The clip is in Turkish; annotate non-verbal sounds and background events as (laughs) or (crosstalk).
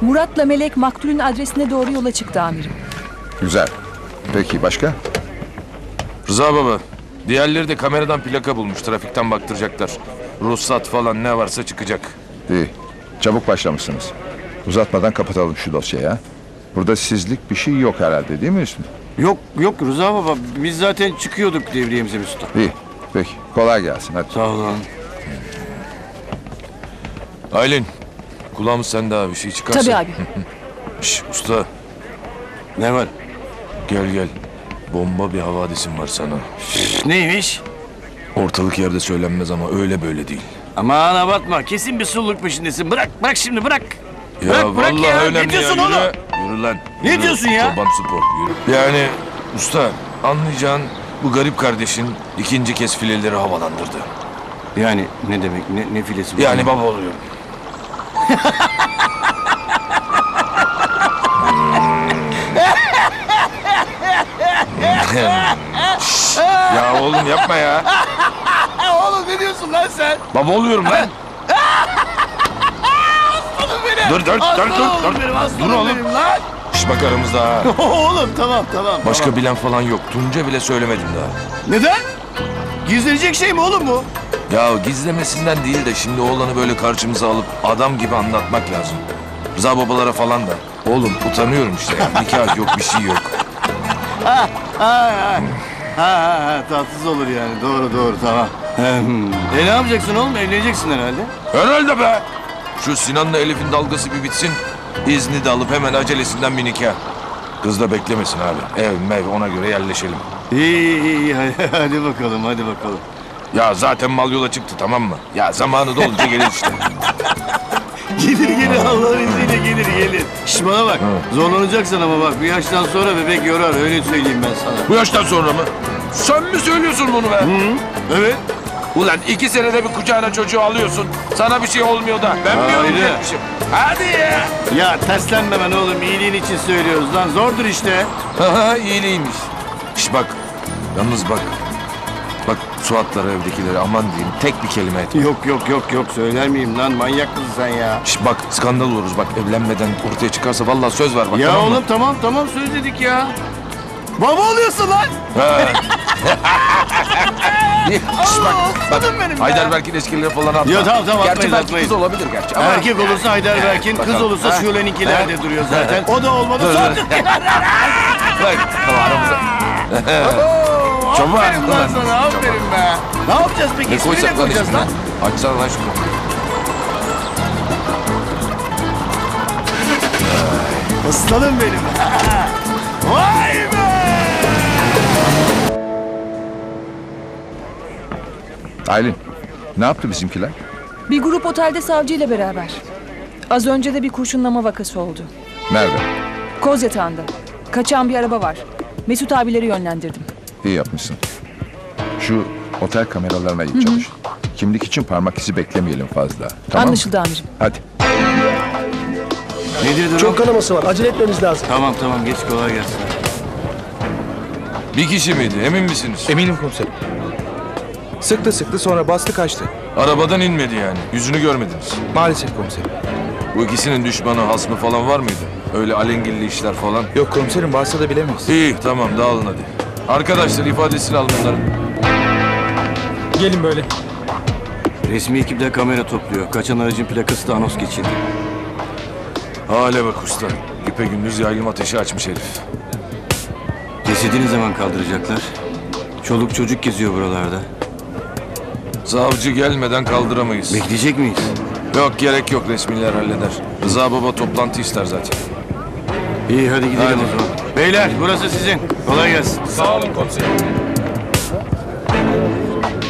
Murat'la Melek maktulün adresine doğru yola çıktı amirim. Güzel. Peki başka? Rıza baba. Diğerleri de kameradan plaka bulmuş. Trafikten baktıracaklar. Ruhsat falan ne varsa çıkacak. İyi. Çabuk başlamışsınız. Uzatmadan kapatalım şu dosyayı ha. Burada sizlik bir şey yok herhalde değil mi Hüsnü? Yok yok Rıza baba biz zaten çıkıyorduk devriyemize Mesut'a. İyi. Peki. Kolay gelsin hadi. Sağ olun. Aylin. Kulağımız sende abi. Bir şey çıkarsa. Tabii abi. (laughs) Şş, usta. Ne var? Gel gel. Bomba bir havadisim var sana. Neymiş? Ortalık yerde söylenmez ama öyle böyle değil. Aman abartma kesin bir sulluk peşindesin. Bırak bırak şimdi bırak. Ya Bırak, bırak vallahi ya. önemli Ne diyorsun ya. oğlum? Yürü. Yürü lan. Ne Yürü. diyorsun ya? Çoban spor. Yürü. Yani usta anlayacağın bu garip kardeşin ikinci kez fileleri havalandırdı. Yani ne demek ne, ne filesi bu? Yani baba oluyor. Şşş, ya oğlum yapma ya. Oğlum ne diyorsun lan sen? Baba oluyorum lan. dur dur dur dur Aslanım dur. benim, aslanım Dur oğlum. benim lan. Şş bak aramızda ha. (laughs) Oğlum tamam tamam. Başka tamam. bilen falan yok. Tunca bile söylemedim daha. Neden? Gizlenecek şey mi oğlum bu? Ya gizlemesinden değil de şimdi oğlanı böyle karşımıza alıp adam gibi anlatmak lazım. Rıza babalara falan da. Oğlum utanıyorum işte. Nikah yok bir şey yok. Ha ha. Ha ha ha tatsız olur yani. Doğru doğru tamam. Hmm. e ne yapacaksın oğlum? Evleneceksin herhalde. Herhalde be. Şu Sinan'la Elif'in dalgası bir bitsin. İzni de alıp hemen acelesinden bir nikah. Kız da beklemesin abi. Ev mev ona göre yerleşelim. İyi iyi iyi hadi, (laughs) hadi bakalım hadi bakalım. Ya zaten mal yola çıktı tamam mı? Ya zamanı dolunca gelir işte. (laughs) Gelir gelir Allah'ın izniyle gelir gelir. Şş bana bak zorlanacaksın ama bak bir yaştan sonra bebek yorar öyle söyleyeyim ben sana. Bu yaştan sonra mı? Sen mi söylüyorsun bunu be? Evet. Ulan iki senede bir kucağına çocuğu alıyorsun. Sana bir şey olmuyor da. Ben mi Haydi. yorulacakmışım? Hadi ya. Ya terslenme ben oğlum iyiliğin için söylüyoruz lan zordur işte. Haha iyiliğiymiş. Şş bak. Yalnız bak. Bak Suatlara evdekileri aman diyeyim tek bir kelime et. Yok yok yok yok söyler miyim lan manyak mısın sen ya? Şş bak skandal oluruz bak evlenmeden ortaya çıkarsa vallahi söz ver bak ya tamam mı? oğlum tamam tamam söz dedik ya. Baba oluyorsun lan. Ha. (laughs) Şş bak, bak aslanım benim ya. Heidelberg'in eskileri falan atma. Ya tamam, tamam, Gerçi atmayın, belki atmayın. kız olabilir gerçi ama. Erkek olursa Heidelberg'in, kız Bakalım. olursa Ha? Şule'ninkiler de duruyor zaten. O da olmadı Dur, dur. (laughs) Bak tamam aramızda. (laughs) Çoban, Aferin lan sana aferin be. Ne yapacağız peki? Ne İsmini ne koysak lan koyacağız içine? lan? Açsana lan şunu. Aslanım benim. (laughs) Vay be! Aylin. Ne yaptı bizimkiler? Bir grup otelde savcıyla beraber. Az önce de bir kurşunlama vakası oldu. Nerede? Koz yatağında. Kaçan bir araba var. Mesut abileri yönlendirdim. İyi yapmışsın. Şu otel kameralarına iyi çalış. Kimlik için parmak izi beklemeyelim fazla. Tamam mı? Anlaşıldı amirim. Hadi. Nedir durum? Çok kanaması var. Acele etmemiz lazım. Tamam tamam geç kolay gelsin. Bir kişi miydi emin misiniz? Eminim komiserim. Sıktı sıktı sonra bastı kaçtı. Arabadan inmedi yani. Yüzünü görmediniz. Maalesef komiserim. Bu ikisinin düşmanı hasmı falan var mıydı? Öyle alengilli işler falan. Yok komiserim varsa da bilemeyiz. İyi tamam dağılın hadi. Arkadaşlar ifadesini alın bunların. Gelin böyle. Resmi ekipler kamera topluyor. Kaçan aracın plakası da anons geçildi. Hale bak usta. Güpe gündüz yaylım ateşi açmış herif. Cesedi ne zaman kaldıracaklar? Çoluk çocuk geziyor buralarda. Savcı gelmeden kaldıramayız. Bekleyecek miyiz? Yok gerek yok resmiler halleder. Rıza baba toplantı ister zaten. İyi hadi gidelim Hadi. o zaman. Beyler burası sizin. Kolay gelsin. Sağ olun komiserim.